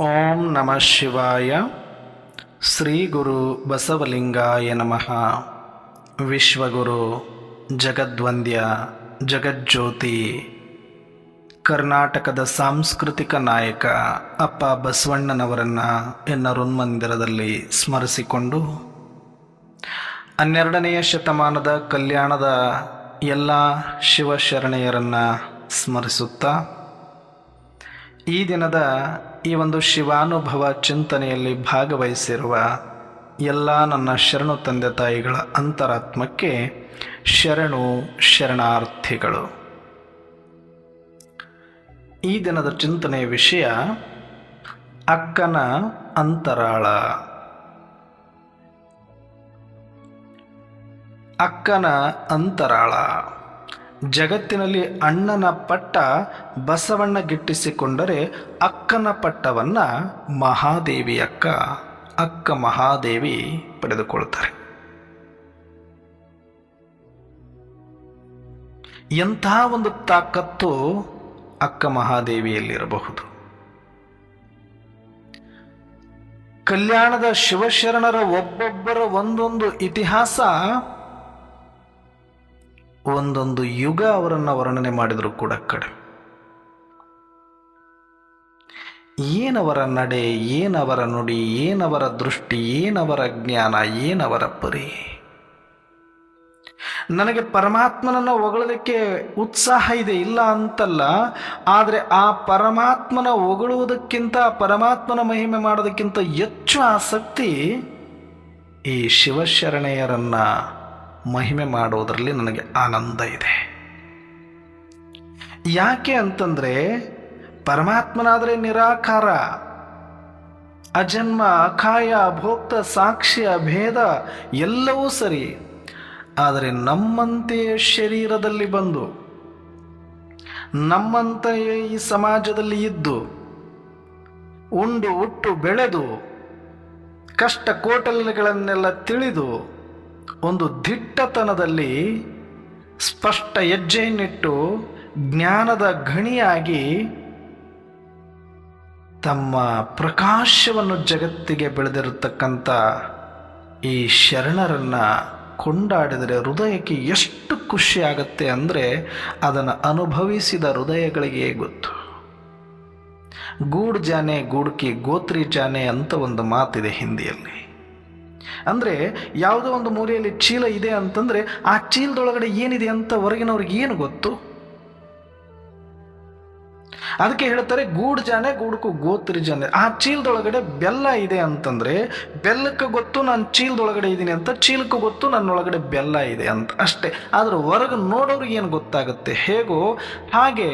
ಓಂ ನಮಃ ಶಿವಾಯ. ಶ್ರೀ ಗುರು ಬಸವಲಿಂಗಾಯ ನಮಃ. ವಿಶ್ವಗುರು, ಜಗದ್ವಂದ್ಯ, ಜಗಜ್ಯೋತಿ, ಕರ್ನಾಟಕದ ಸಾಂಸ್ಕೃತಿಕ ನಾಯಕ ಅಪ್ಪ ಬಸವಣ್ಣನವರನ್ನು ಎನ್ನರುನ್ಮಂದಿರದಲ್ಲಿ ಸ್ಮರಿಸಿಕೊಂಡು, ಹನ್ನೆರಡನೆಯ ಶತಮಾನದ ಕಲ್ಯಾಣದ ಎಲ್ಲ ಶಿವಶರಣೆಯರನ್ನು ಸ್ಮರಿಸುತ್ತಾ ಈ ದಿನದ ಈ ಒಂದು ಶಿವಾನುಭವ ಚಿಂತನೆಯಲ್ಲಿ ಭಾಗವಹಿಸಿರುವ ಎಲ್ಲ ನನ್ನ ಶರಣು ತಂದೆ ತಾಯಿಗಳ ಅಂತರಾತ್ಮಕ್ಕೆ ಶರಣು ಶರಣಾರ್ಥಿಗಳು. ಈ ದಿನದ ಚಿಂತನೆಯ ವಿಷಯ ಅಕ್ಕನ ಅಂತರಾಳ. ಅಕ್ಕನ ಅಂತರಾಳ. ಜಗತ್ತಿನಲ್ಲಿ ಅಣ್ಣನ ಪಟ್ಟ ಬಸವಣ್ಣ ಗಿಟ್ಟಿಸಿಕೊಂಡರೆ ಅಕ್ಕನ ಪಟ್ಟವನ್ನ ಮಹಾದೇವಿ ಅಕ್ಕ ಅಕ್ಕ ಮಹಾದೇವಿ ಪಡೆದುಕೊಳ್ತಾರೆ ಎಂತಹ ಒಂದು ತಾಕತ್ತು ಅಕ್ಕ ಮಹಾದೇವಿಯಲ್ಲಿರಬಹುದು. ಕಲ್ಯಾಣದ ಶಿವಶರಣರ ಒಬ್ಬೊಬ್ಬರ ಒಂದೊಂದು ಇತಿಹಾಸ ಒಂದೊಂದು ಯುಗ ಅವರನ್ನು ವರ್ಣನೆ ಮಾಡಿದರೂ ಕೂಡ ಕಡೆ ಏನವರ ನಡೆ, ಏನವರ ನುಡಿ, ಏನವರ ದೃಷ್ಟಿ, ಏನವರ ಜ್ಞಾನ, ಏನವರ ಪರಿ. ನನಗೆ ಪರಮಾತ್ಮನನ್ನು ಹೊಗಳೋದಕ್ಕೆ ಉತ್ಸಾಹ ಇದೆ, ಇಲ್ಲ ಅಂತಲ್ಲ, ಆದರೆ ಆ ಪರಮಾತ್ಮನ ಹೊಗಳುವುದಕ್ಕಿಂತ ಪರಮಾತ್ಮನ ಮಹಿಮೆ ಮಾಡೋದಕ್ಕಿಂತ ಹೆಚ್ಚು ಆಸಕ್ತಿ ಈ ಶಿವಶರಣೆಯರನ್ನ ಮಹಿಮೆ ಮಾಡೋದರಲ್ಲಿ ನನಗೆ ಆನಂದ ಇದೆ. ಯಾಕೆ ಅಂತಂದರೆ ಪರಮಾತ್ಮನಾದರೆ ನಿರಾಕಾರ. ಅಜನ್ಮ, ಅಖಾಯ, ಭೋಕ್ತ ಸಾಕ್ಷ್ಯ ಭೇದ ಎಲ್ಲವೂ ಸರಿ. ಆದರೆ ನಮ್ಮಂತೆಯೇ ಶರೀರದಲ್ಲಿ ಬಂದು, ನಮ್ಮಂತೆಯೇ ಈ ಸಮಾಜದಲ್ಲಿ ಇದ್ದು, ಉಂಡು ಉಟ್ಟು ಬೆಳೆದು, ಕಷ್ಟ, ಕೋಟಲೆಗಳನ್ನೆಲ್ಲ ತಿಳಿದು ಒಂದು ದಿಟ್ಟತನದಲ್ಲಿ ಸ್ಪಷ್ಟ ಹೆಜ್ಜೆಯನ್ನಿಟ್ಟು ಜ್ಞಾನದ ಗಣಿಯಾಗಿ ತಮ್ಮ ಪ್ರಕಾಶವನ್ನು ಜಗತ್ತಿಗೆ ಬೆಳೆದಿರತಕ್ಕಂಥ ಈ ಶರಣರನ್ನು ಕೊಂಡಾಡಿದರೆ ಹೃದಯಕ್ಕೆ ಎಷ್ಟು ಖುಷಿಯಾಗುತ್ತೆ ಅಂದರೆ ಅದನ್ನು ಅನುಭವಿಸಿದ ಹೃದಯಗಳಿಗೆ ಗೊತ್ತು. ಗೂಡ್ ಜಾನೆ ಗೂಡ್ಕಿ ಗೋತ್ರಿ ಜಾನೆ ಅಂತ ಒಂದು ಮಾತಿದೆ ಹಿಂದಿಯಲ್ಲಿ. ಅಂದರೆ ಯಾವುದೋ ಒಂದು ಮೂಲೆಯಲ್ಲಿ ಚೀಲ ಇದೆ ಅಂತಂದರೆ ಆ ಚೀಲದೊಳಗಡೆ ಏನಿದೆ ಅಂತ ಹೊರಗಿನವ್ರಿಗೆ ಏನು ಗೊತ್ತು? ಅದಕ್ಕೆ ಹೇಳ್ತಾರೆ, ಗೂಡು ಜಾನೆ, ಗೂಡುಕು ಗೋತ್ರಿ ಜಾನೆ. ಆ ಚೀಲದೊಳಗಡೆ ಬೆಲ್ಲ ಇದೆ ಅಂತಂದರೆ, ಬೆಲ್ಲಕ್ಕೆ ಗೊತ್ತು ನಾನು ಚೀಲದೊಳಗಡೆ ಇದ್ದೀನಿ ಅಂತ, ಚೀಲಕ್ಕೆ ಗೊತ್ತು ನನ್ನೊಳಗಡೆ ಬೆಲ್ಲ ಇದೆ ಅಂತ ಅಷ್ಟೇ. ಆದರೆ ಹೊರಗೆ ನೋಡೋರಿಗೆ ಏನು ಗೊತ್ತಾಗುತ್ತೆ? ಹೇಗೋ ಹಾಗೆ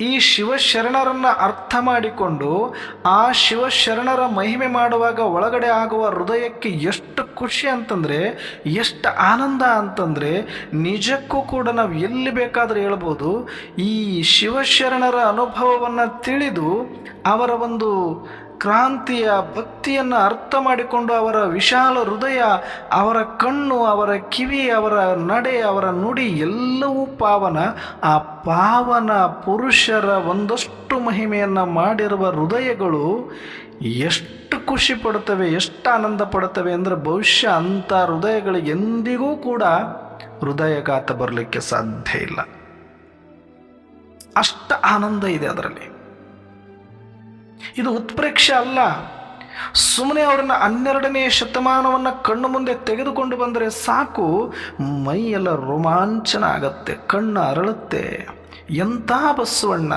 ಈ ಶಿವಶರಣರನ್ನು ಅರ್ಥ ಮಾಡಿಕೊಂಡು ಆ ಶಿವಶರಣರ ಮಹಿಮೆ ಮಾಡುವಾಗ ಒಳಗಡೆ ಆಗುವ ಹೃದಯಕ್ಕೆ ಎಷ್ಟು ಖುಷಿ ಅಂತಂದರೆ, ಎಷ್ಟು ಆನಂದ ಅಂತಂದರೆ, ನಿಜಕ್ಕೂ ಕೂಡ ನಾವು ಎಲ್ಲಿ ಬೇಕಾದರೂ ಹೇಳ್ಬೋದು, ಈ ಶಿವಶರಣರ ಅನುಭವವನ್ನು ತಿಳಿದು ಅವರ ಒಂದು ಕ್ರಾಂತಿಯ ಭಕ್ತಿಯನ್ನು ಅರ್ಥ ಮಾಡಿಕೊಂಡು ಅವರ ವಿಶಾಲ ಹೃದಯ, ಅವರ ಕಣ್ಣು, ಅವರ ಕಿವಿ, ಅವರ ನಡೆ, ಅವರ ನುಡಿ ಎಲ್ಲವೂ ಪಾವನ, ಆ ಪಾವನ ಪುರುಷರ ಒಂದಷ್ಟು ಮಹಿಮೆಯನ್ನು ಮಾಡಿರುವ ಹೃದಯಗಳು ಎಷ್ಟು ಖುಷಿ ಪಡುತ್ತವೆ, ಎಷ್ಟು ಆನಂದ ಪಡುತ್ತವೆ ಅಂದರೆ ಬಹುಶಃ ಅಂಥ ಹೃದಯಗಳಿಗೆ ಎಂದಿಗೂ ಕೂಡ ಹೃದಯಘಾತ ಬರಲಿಕ್ಕೆ ಸಾಧ್ಯ ಇಲ್ಲ. ಅಷ್ಟು ಆನಂದ ಇದೆ ಅದರಲ್ಲಿ. ಇದು ಉತ್ಪ್ರೇಕ್ಷೆ ಅಲ್ಲ. ಸುಮ್ಮನೆ ಅವರನ್ನು ಹನ್ನೆರಡನೇ ಶತಮಾನವನ್ನು ಕಣ್ಣು ಮುಂದೆ ತೆಗೆದುಕೊಂಡು ಬಂದರೆ ಸಾಕು, ಮೈಯೆಲ್ಲ ರೋಮಾಂಚನ ಆಗತ್ತೆ, ಕಣ್ಣು ಅರಳುತ್ತೆ. ಎಂಥ ಬಸವಣ್ಣ,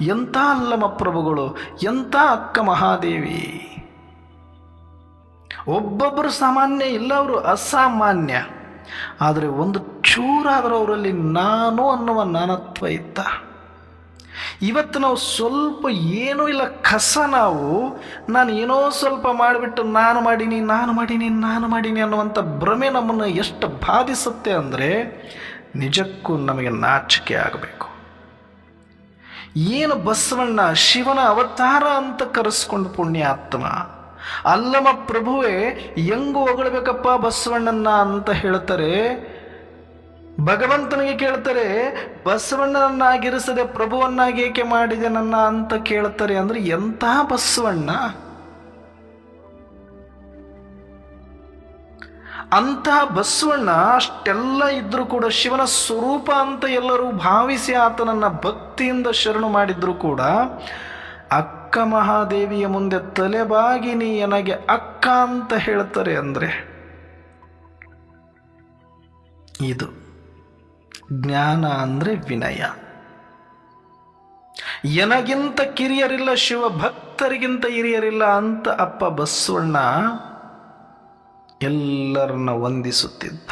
ಎಂಥ ಅಲ್ಲಮ ಪ್ರಭುಗಳು, ಎಂಥ ಅಕ್ಕ ಮಹಾದೇವಿ. ಒಬ್ಬೊಬ್ಬರು ಸಾಮಾನ್ಯ ಇಲ್ಲ ಅವರು, ಅಸಾಮಾನ್ಯ. ಆದರೆ ಒಂದು ಚೂರಾದರೂ ಅವರಲ್ಲಿ ನಾನು ಅನ್ನುವ ನಾನತ್ವ ಇತ್ತ. ಇವತ್ತು ನಾವು ಸ್ವಲ್ಪ ಏನೂ ಇಲ್ಲ, ಕಸ ನಾವು. ನಾನು ಏನೋ ಸ್ವಲ್ಪ ಮಾಡಿಬಿಟ್ಟು ನಾನು ಮಾಡೀನಿ ನಾನು ಮಾಡೀನಿ ನಾನು ಮಾಡೀನಿ ಅನ್ನುವಂಥ ಭ್ರಮೆ ನಮ್ಮನ್ನು ಎಷ್ಟು ಬಾಧಿಸುತ್ತೆ ಅಂದರೆ ನಿಜಕ್ಕೂ ನಮಗೆ ನಾಚಿಕೆ ಆಗಬೇಕು. ಏನು ಬಸವಣ್ಣ, ಶಿವನ ಅವತಾರ ಅಂತ ಕರೆಸ್ಕೊಂಡು ಪುಣ್ಯಾತ್ಮ. ಅಲ್ಲಮ್ಮ ಪ್ರಭುವೇ, ಹೆಂಗು ಹೊಗಳಬೇಕಪ್ಪ ಬಸವಣ್ಣನ ಅಂತ ಹೇಳ್ತಾರೆ ಭಗವಂತನಿಗೆ ಕೇಳ್ತಾರೆ ಬಸವಣ್ಣನನ್ನಾಗಿರಿಸದೆ ಪ್ರಭುವನ್ನಾಗಿ ಏಕೆ ಮಾಡಿದೆ ನನ್ನ ಅಂತ ಕೇಳ್ತಾರೆ ಅಂದ್ರೆ ಎಂತಹ ಬಸವಣ್ಣ? ಅಂತಹ ಬಸವಣ್ಣ ಅಷ್ಟೆಲ್ಲ ಇದ್ರೂ ಕೂಡ, ಶಿವನ ಸ್ವರೂಪ ಅಂತ ಎಲ್ಲರೂ ಭಾವಿಸಿ ಆತನನ್ನ ಭಕ್ತಿಯಿಂದ ಶರಣು ಮಾಡಿದ್ರು ಕೂಡ, ಅಕ್ಕ ಮಹಾದೇವಿಯ ಮುಂದೆ ತಲೆಬಾಗಿ ನೀ ನನಗೆ ಅಕ್ಕ ಅಂತ ಹೇಳ್ತಾರೆ ಅಂದರೆ, ಇದು ಜ್ಞಾನ ಅಂದರೆ ವಿನಯ. ಎನಗಿಂತ ಕಿರಿಯರಿಲ್ಲ, ಶಿವ ಭಕ್ತರಿಗಿಂತ ಹಿರಿಯರಿಲ್ಲ ಅಂತ ಅಪ್ಪ ಬಸವಣ್ಣ ಎಲ್ಲರನ್ನ ವಂದಿಸುತ್ತಿದ್ದ.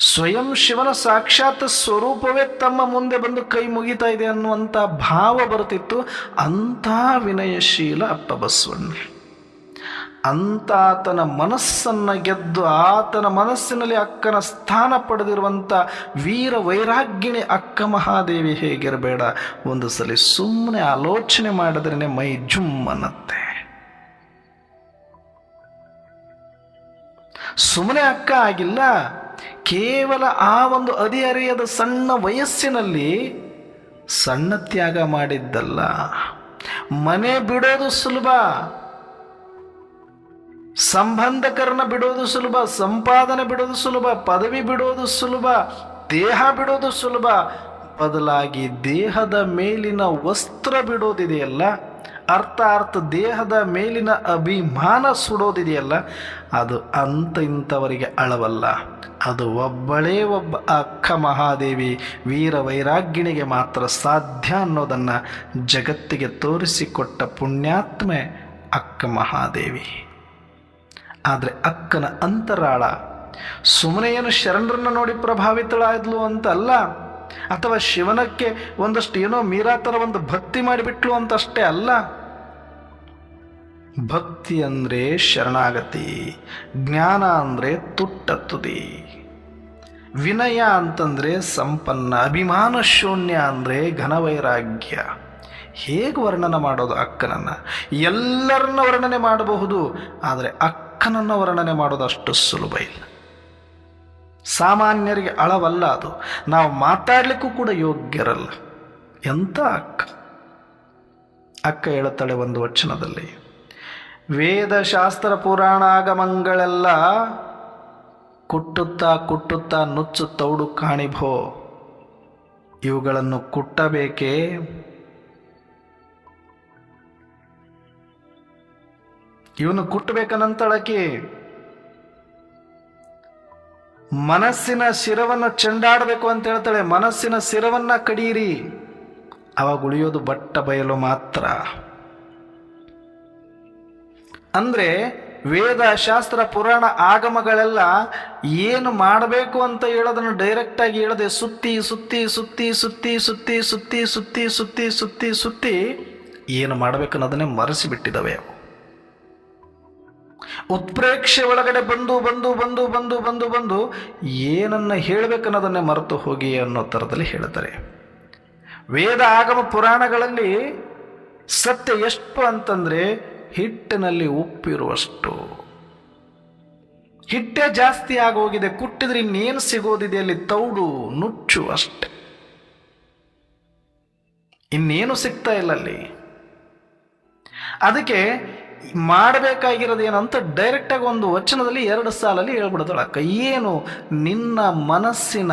ಸ್ವಯಂ ಶಿವನ ಸಾಕ್ಷಾತ್ ಸ್ವರೂಪವೇ ತಮ್ಮ ಮುಂದೆ ಬಂದು ಕೈ ಮುಗಿತಾ ಇದೆ ಅನ್ನುವಂಥ ಭಾವ ಬರುತ್ತಿತ್ತು ಅಂಥ ವಿನಯಶೀಲ ಅಪ್ಪ ಬಸವಣ್ಣ. ಅಂತ ಆತನ ಮನಸ್ಸನ್ನು ಗೆದ್ದು ಆತನ ಮನಸ್ಸಿನಲ್ಲಿ ಅಕ್ಕನ ಸ್ಥಾನ ಪಡೆದಿರುವಂಥ ವೀರ ವೈರಾಗ್ಯಣಿ ಅಕ್ಕ ಮಹಾದೇವಿ ಹೇಗಿರಬೇಡ? ಒಂದು ಸಲ ಸುಮ್ಮನೆ ಆಲೋಚನೆ ಮಾಡಿದ್ರೇ ಮೈ ಜುಮ್ ಅನ್ನತ್ತೆ. ಸುಮ್ಮನೆ ಅಕ್ಕ ಆಗಿಲ್ಲ. ಕೇವಲ ಆ ಒಂದು ಅದಿಹರಿಯದ ಸಣ್ಣ ವಯಸ್ಸಿನಲ್ಲಿ ಸಣ್ಣ ತ್ಯಾಗ ಮಾಡಿದ್ದಲ್ಲ. ಮನೆ ಬಿಡೋದು ಸುಲಭ. ಸಂಬಂಧಕರನ್ನ ಬಿಡೋದು ಸುಲಭ, ಸಂಪಾದನೆ ಬಿಡೋದು ಸುಲಭ, ಪದವಿ ಬಿಡೋದು ಸುಲಭ, ದೇಹ ಬಿಡೋದು ಸುಲಭ. ಬದಲಾಗಿ ದೇಹದ ಮೇಲಿನ ವಸ್ತ್ರ ಬಿಡೋದಿದೆಯಲ್ಲ ಅರ್ಥ ಅರ್ಥ ದೇಹದ ಮೇಲಿನ ಅಭಿಮಾನ ಸುಡೋದಿದೆಯಲ್ಲ, ಅದು ಅಂತ ಇಂಥವರಿಗೆ ಅಳವಲ್ಲ. ಅದು ಒಬ್ಬಳೇ ಒಬ್ಬ ಅಕ್ಕ ಮಹಾದೇವಿ ವೀರ ವೈರಾಗ್ಯಣಿಗೆ ಮಾತ್ರ ಸಾಧ್ಯ ಅನ್ನೋದನ್ನು ಜಗತ್ತಿಗೆ ತೋರಿಸಿಕೊಟ್ಟ ಪುಣ್ಯಾತ್ಮೆ ಅಕ್ಕ ಮಹಾದೇವಿ. ಆದರೆ ಅಕ್ಕನ ಅಂತರಾಳ ಸುಮ್ಮನೆ ಏನು ಶರಣರನ್ನು ನೋಡಿ ಪ್ರಭಾವಿತಳಾದ್ಲು ಅಂತ ಅಲ್ಲ, ಅಥವಾ ಶಿವನಕ್ಕೆ ಒಂದಷ್ಟು ಏನೋ ಮೀರಾ ಥರ ಒಂದು ಭಕ್ತಿ ಮಾಡಿಬಿಟ್ಲು ಅಂತ ಅಷ್ಟೇ ಅಲ್ಲ. ಭಕ್ತಿ ಅಂದರೆ ಶರಣಾಗತಿ, ಜ್ಞಾನ ಅಂದರೆ ತುಟ್ಟತ್ತುದಿ ತುದಿ ವಿನಯ ಅಂತಂದರೆ ಸಂಪನ್ನ, ಅಭಿಮಾನ ಶೂನ್ಯ ಅಂದರೆ ಘನವೈರಾಗ್ಯ. ಹೇಗೆ ವರ್ಣನೆ ಮಾಡೋದು ಅಕ್ಕನನ್ನು? ಎಲ್ಲರನ್ನ ವರ್ಣನೆ ಮಾಡಬಹುದು, ಆದರೆ ಅಕ್ಕನನ್ನು ವರ್ಣನೆ ಮಾಡೋದು ಅಷ್ಟು ಸುಲಭ ಇಲ್ಲ. ಸಾಮಾನ್ಯರಿಗೆ ಅಳವಲ್ಲ ಅದು. ನಾವು ಮಾತಾಡಲಿಕ್ಕೂ ಕೂಡ ಯೋಗ್ಯರಲ್ಲ. ಎಂಥ ಅಕ್ಕ? ಅಕ್ಕ ಹೇಳುತ್ತಾಳೆ ಒಂದು ವಚನದಲ್ಲಿ ವೇದಶಾಸ್ತ್ರ ಪುರಾಣ ಆಗಮಗಳೆಲ್ಲ ಕುಟ್ಟುತ್ತಾ ಕುಟ್ಟುತ್ತಾ ನುಚ್ಚು ತೌಡು ಕಾಣಿಭೋ. ಇವುಗಳನ್ನು ಕುಟ್ಟಬೇಕೇ ಇವನು ಕುಟ್ಟಬೇಕನ್ನಂತಳಕಿ ಮನಸ್ಸಿನ ಶಿರವನ್ನು ಚೆಂಡಾಡಬೇಕು ಅಂತ ಹೇಳ್ತಾಳೆ, ಮನಸ್ಸಿನ ಶಿರವನ್ನ ಕಡಿಯಿರಿ ಅವಾಗ ಉಳಿಯೋದು ಬಟ್ಟ ಬಯಲು ಮಾತ್ರ. ಅಂದ್ರೆ ವೇದ, ಶಾಸ್ತ್ರ, ಪುರಾಣ ಆಗಮಗಳೆಲ್ಲ ಏನು ಮಾಡಬೇಕು ಅಂತ ಹೇಳೋದನ್ನು ಡೈರೆಕ್ಟ್ ಆಗಿ ಹೇಳದೆ ಸುತ್ತಿ ಸುತ್ತಿ ಸುತ್ತಿ ಸುತ್ತಿ ಸುತ್ತಿ ಸುತ್ತಿ ಸುತ್ತಿ ಸುತ್ತಿ ಸುತ್ತಿ ಸುತ್ತಿ ಏನು ಮಾಡಬೇಕು ಅನ್ನೋದನ್ನೇ ಮರೆಸಿಬಿಟ್ಟಿದ್ದಾವೆ ಅವು. ಉತ್ಪ್ರೇಕ್ಷೆ ಒಳಗಡೆ ಬಂದು ಬಂದು ಬಂದು ಬಂದು ಬಂದು ಬಂದು ಏನನ್ನು ಹೇಳಬೇಕನ್ನೋದನ್ನೇ ಮರೆತು ಹೋಗಿ ಅನ್ನೋ ಥರದಲ್ಲಿ ಹೇಳ್ತಾರೆ ವೇದ ಆಗಮ ಪುರಾಣಗಳಲ್ಲಿ ಸತ್ಯ ಎಷ್ಟು ಅಂತಂದರೆ ಹಿಟ್ಟಿನಲ್ಲಿ ಉಪ್ಪಿರುವಷ್ಟು. ಹಿಟ್ಟೆ ಜಾಸ್ತಿ ಆಗೋಗಿದೆ, ಕುಟ್ಟಿದ್ರೆ ಇನ್ನೇನು ಸಿಗೋದಿದೆ ಅಲ್ಲಿ? ತೌಡು, ನುಚ್ಚು ಅಷ್ಟೆ. ಇನ್ನೇನು ಸಿಗ್ತಾ ಇಲ್ಲ ಅಲ್ಲಿ? ಅದಕ್ಕೆ ಮಾಡಬೇಕಾಗಿರೋದು ಏನಂತ ಡೈರೆಕ್ಟಾಗಿ ಒಂದು ವಚನದಲ್ಲಿ ಎರಡು ಸಾಲಲ್ಲಿ ಹೇಳ್ಬಿಡ್ತಾಳಕ್ಕ ಏನು ನಿನ್ನ ಮನಸ್ಸಿನ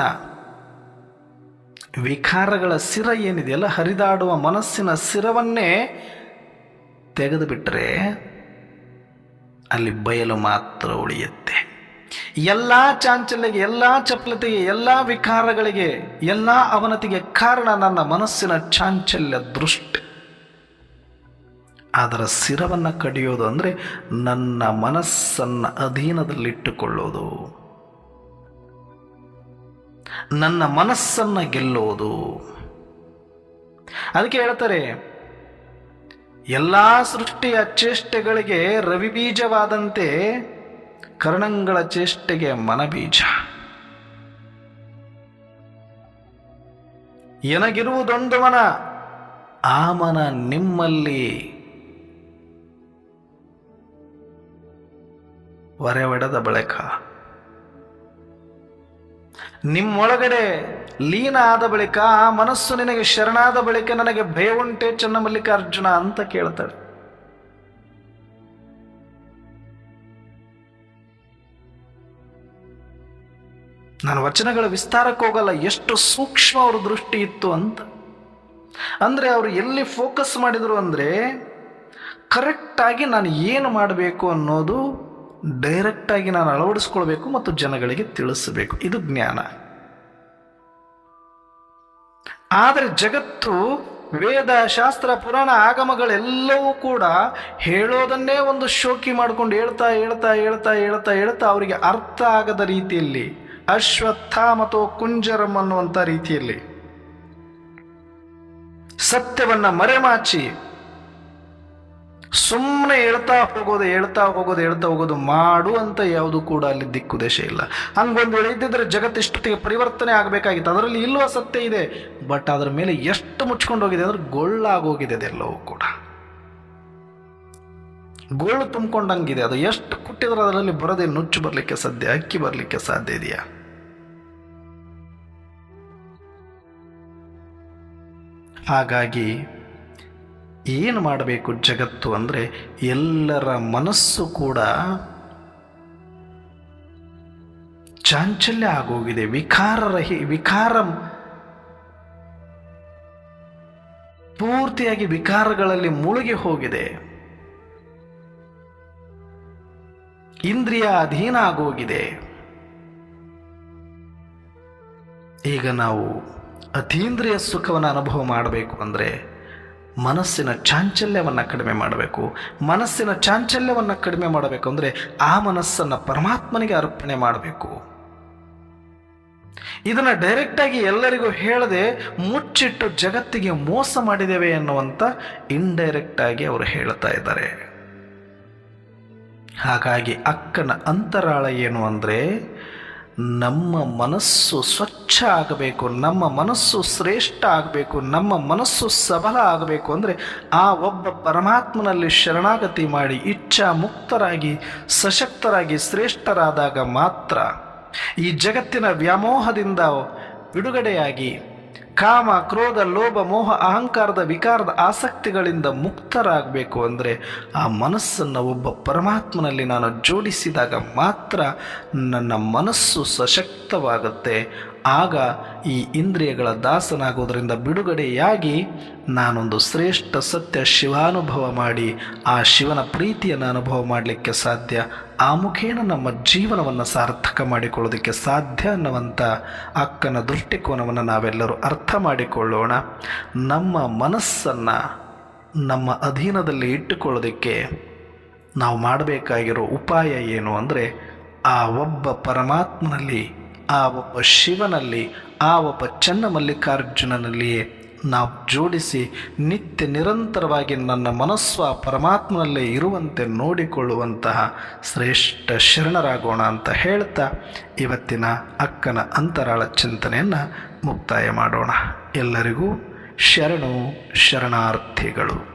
ವಿಕಾರಗಳ ಸಿರ ಏನಿದೆಯಲ್ಲ ಹರಿದಾಡುವ ಮನಸ್ಸಿನ ಸಿರವನ್ನೇ ತೆಗೆದು ಬಿಟ್ಟರೆ ಅಲ್ಲಿ ಬಯಲು ಮಾತ್ರ ಉಳಿಯುತ್ತೆ. ಎಲ್ಲ ಚಾಂಚಲ್ಯಗೆ, ಎಲ್ಲ ಚಪಲತೆಗೆ ಎಲ್ಲ ವಿಕಾರಗಳಿಗೆ, ಎಲ್ಲ ಅವನತಿಗೆ ಕಾರಣ ನನ್ನ ಮನಸ್ಸಿನ ಚಾಂಚಲ್ಯ ದೃಷ್ಟಿ. ಅದರ ಸಿರವನ್ನು ಕಡಿಯೋದು ಅಂದರೆ ನನ್ನ ಮನಸ್ಸನ್ನು ಅಧೀನದಲ್ಲಿಟ್ಟುಕೊಳ್ಳೋದು. ನನ್ನ ಮನಸ್ಸನ್ನು ಗೆಲ್ಲೋದು. ಅದಕ್ಕೆ ಹೇಳ್ತಾರೆ, ಎಲ್ಲ ಸೃಷ್ಟಿಯ ಚೇಷ್ಟೆಗಳಿಗೆ ರವಿಬೀಜವಾದಂತೆ ಕರ್ಣಂಗಳ ಚೇಷ್ಟೆಗೆ ಮನಬೀಜ. ಎನಗಿರುವುದೊಂದು ಮನ ಆ ಮನ ನಿಮ್ಮಲ್ಲಿ ಹೊರೆ ಒಡೆದ ಬಳಿಕ. ನಿಮ್ಮೊಳಗಡೆ ಲೀನ ಆದ ಬಳಿಕ, ಆ ಮನಸ್ಸು ನಿನಗೆ ಶರಣಾದ ಬಳಿಕ ನನಗೆ ಭಯ ಉಂಟೆ ಚನ್ನಮಲ್ಲಿಕಾರ್ಜುನ ಅಂತ ಕೇಳ್ತಾಳೆ. ನಾನು ವಚನಗಳ ವಿಸ್ತಾರಕ್ಕೆ ಹೋಗಲ್ಲ, ಎಷ್ಟು ಸೂಕ್ಷ್ಮ ಅವ್ರ ದೃಷ್ಟಿ ಇತ್ತು ಅಂತ. ಅಂದರೆ ಅವರು ಎಲ್ಲಿ ಫೋಕಸ್ ಮಾಡಿದರು ಅಂದರೆ ಕರೆಕ್ಟಾಗಿ ನಾನು ಏನು ಮಾಡಬೇಕು ಅನ್ನೋದು ಡೈರೆಕ್ಟಾಗಿ ನಾನು ಅಳವಡಿಸ್ಕೊಳ್ಬೇಕು ಮತ್ತು ಜನಗಳಿಗೆ ತಿಳಿಸಬೇಕು. ಇದು ಜ್ಞಾನ. ಆದರೆ ಜಗತ್ತು, ವೇದ, ಶಾಸ್ತ್ರ, ಪುರಾಣ, ಆಗಮಗಳೆಲ್ಲವೂ ಕೂಡ ಹೇಳೋದನ್ನೇ ಒಂದು ಶೋಕಿ ಮಾಡ್ಕೊಂಡು ಹೇಳ್ತಾ ಹೇಳ್ತಾ ಹೇಳ್ತಾ ಹೇಳ್ತಾ ಹೇಳ್ತಾ ಅವರಿಗೆ ಅರ್ಥ ಆಗದ ರೀತಿಯಲ್ಲಿ, ಅಶ್ವತ್ಥ ಮತ್ತು ಕುಂಜರಂ ಅನ್ನುವಂಥ ರೀತಿಯಲ್ಲಿ, ಸತ್ಯವನ್ನು ಮರೆಮಾಚಿ ಸುಮ್ಮನೆ ಹೇಳ್ತಾ ಹೋಗೋದು ಹೇಳ್ತಾ ಹೋಗೋದು ಹೇಳ್ತಾ ಹೋಗೋದು ಮಾಡು ಅಂತ ಯಾವುದು ಕೂಡ ಅಲ್ಲಿ ದಿಕ್ಕುದೇಶ ಇಲ್ಲ. ಹಂಗೊಂದು ವೇಳೆ ಇದ್ದಿದ್ರೆ ಜಗತ್ತು ಇಷ್ಟೊತ್ತಿಗೆ ಪರಿವರ್ತನೆ ಆಗಬೇಕಾಗಿತ್ತು. ಅದರಲ್ಲಿ ಇಲ್ಲುವ ಸತ್ಯ ಇದೆ. ಬಟ್ ಅದರ ಮೇಲೆ ಎಷ್ಟು ಮುಚ್ಕೊಂಡು ಹೋಗಿದೆ ಅಂದ್ರೆ ಗೊಳ್ಳಾಗೋಗಿದೆ ಅದೆಲ್ಲವೂ ಕೂಡ. ಗೋಳು ತುಂಬಿಕೊಂಡಂಗಿದೆ. ಅದು ಎಷ್ಟು ಕುಟ್ಟಿದ್ರೆ ಅದರಲ್ಲಿ ಬರದೆ ನುಚ್ಚು ಬರಲಿಕ್ಕೆ ಸಾಧ್ಯ, ಅಕ್ಕಿ ಬರಲಿಕ್ಕೆ ಸಾಧ್ಯ ಇದೆಯಾ? ಹಾಗಾಗಿ ಏನು ಮಾಡಬೇಕು ಜಗತ್ತು ಅಂದರೆ ಎಲ್ಲರ ಮನಸ್ಸು ಕೂಡ ಚಾಂಚಲ್ಯ ಆಗೋಗಿದೆ, ವಿಕಾರರಹಿ, ವಿಕಾರ ಪೂರ್ತಿಯಾಗಿ ವಿಕಾರಗಳಲ್ಲಿ ಮುಳುಗಿ ಹೋಗಿದೆ. ಇಂದ್ರಿಯ ಅಧೀನ ಆಗೋಗಿದೆ. ಈಗ ನಾವು ಅತೀಂದ್ರಿಯ ಸುಖವನ್ನು ಅನುಭವ ಮಾಡಬೇಕು ಅಂದರೆ ಮನಸ್ಸಿನ ಚಾಂಚಲ್ಯವನ್ನು ಕಡಿಮೆ ಮಾಡಬೇಕು. ಮನಸ್ಸಿನ ಚಾಂಚಲ್ಯವನ್ನು ಕಡಿಮೆ ಮಾಡಬೇಕು ಅಂದರೆ ಆ ಮನಸ್ಸನ್ನು ಪರಮಾತ್ಮನಿಗೆ ಅರ್ಪಣೆ ಮಾಡಬೇಕು. ಇದನ್ನು ಡೈರೆಕ್ಟಾಗಿ ಎಲ್ಲರಿಗೂ ಹೇಳದೆ ಮುಚ್ಚಿಟ್ಟು ಜಗತ್ತಿಗೆ ಮೋಸ ಮಾಡಿದ್ದೇವೆ ಎನ್ನುವಂಥ ಇಂಡೈರೆಕ್ಟಾಗಿ ಅವರು ಹೇಳ್ತಾ ಇದ್ದಾರೆ. ಹಾಗಾಗಿ ಅಕ್ಕನ ಅಂತರಾಳ ಏನು ಅಂದರೆ ನಮ್ಮ ಮನಸ್ಸು ಸ್ವಚ್ಛ ಆಗಬೇಕು, ನಮ್ಮ ಮನಸ್ಸು ಶ್ರೇಷ್ಠ ಆಗಬೇಕು, ನಮ್ಮ ಮನಸ್ಸು ಸಬಲ ಆಗಬೇಕು ಅಂದರೆ ಆ ಒಬ್ಬ ಪರಮಾತ್ಮನಲ್ಲಿ ಶರಣಾಗತಿ ಮಾಡಿ, ಇಚ್ಛಾ ಮುಕ್ತರಾಗಿ, ಸಶಕ್ತರಾಗಿ, ಶ್ರೇಷ್ಠರಾದಾಗ ಮಾತ್ರ ಈ ಜಗತ್ತಿನ ವ್ಯಾಮೋಹದಿಂದ ಬಿಡುಗಡೆಯಾಗಿ ಕಾಮ, ಕ್ರೋಧ, ಲೋಭ, ಮೋಹ, ಅಹಂಕಾರದ ವಿಕಾರದ ಆಸಕ್ತಿಗಳಿಂದ ಮುಕ್ತರಾಗಬೇಕು ಅಂದರೆ ಆ ಮನಸ್ಸನ್ನು ಒಬ್ಬ ಪರಮಾತ್ಮನಲ್ಲಿ ನಾನು ಜೋಡಿಸಿದಾಗ ಮಾತ್ರ ನನ್ನ ಮನಸ್ಸು ಸಶಕ್ತವಾಗುತ್ತೆ. ಆಗ ಈ ಇಂದ್ರಿಯಗಳ ದಾಸನಾಗುವುದರಿಂದ ಬಿಡುಗಡೆಯಾಗಿ ನಾನೊಂದು ಶ್ರೇಷ್ಠ ಸತ್ಯ ಶಿವಾನುಭವ ಮಾಡಿ ಆ ಶಿವನ ಪ್ರೀತಿಯನ್ನು ಅನುಭವ ಮಾಡಲಿಕ್ಕೆ ಸಾಧ್ಯ, ಆ ಮುಖೇನ ನಮ್ಮ ಜೀವನವನ್ನು ಸಾರ್ಥಕ ಮಾಡಿಕೊಳ್ಳೋದಕ್ಕೆ ಸಾಧ್ಯ ಅನ್ನುವಂಥ ಅಕ್ಕನ ದೃಷ್ಟಿಕೋನವನ್ನು ನಾವೆಲ್ಲರೂ ಅರ್ಥ ಮಾಡಿಕೊಳ್ಳೋಣ. ನಮ್ಮ ಮನಸ್ಸನ್ನು ನಮ್ಮ ಅಧೀನದಲ್ಲಿ ಇಟ್ಟುಕೊಳ್ಳೋದಕ್ಕೆ ನಾವು ಮಾಡಬೇಕಾಗಿರೋ ಉಪಾಯ ಏನು ಅಂದರೆ ಆ ಒಬ್ಬ ಪರಮಾತ್ಮನಲ್ಲಿ ಆ ಒಬ್ಬ ಶಿವನಲ್ಲಿ, ಆ ಒಬ್ಬ ಚನ್ನಮಲ್ಲಿಕಾರ್ಜುನನಲ್ಲಿಯೇ ನಾವು ಜೋಡಿಸಿ ನಿತ್ಯ ನಿರಂತರವಾಗಿ ನನ್ನ ಮನಸ್ಸು ಆ ಪರಮಾತ್ಮನಲ್ಲೇ ಇರುವಂತೆ ನೋಡಿಕೊಳ್ಳುವಂತಹ ಶ್ರೇಷ್ಠ ಶರಣರಾಗೋಣ ಅಂತ ಹೇಳ್ತಾ ಇವತ್ತಿನ ಅಕ್ಕನ ಅಂತರಾಳ ಚಿಂತನೆಯನ್ನು ಮುಕ್ತಾಯ ಮಾಡೋಣ. ಎಲ್ಲರಿಗೂ ಶರಣು ಶರಣಾರ್ಥಿಗಳು.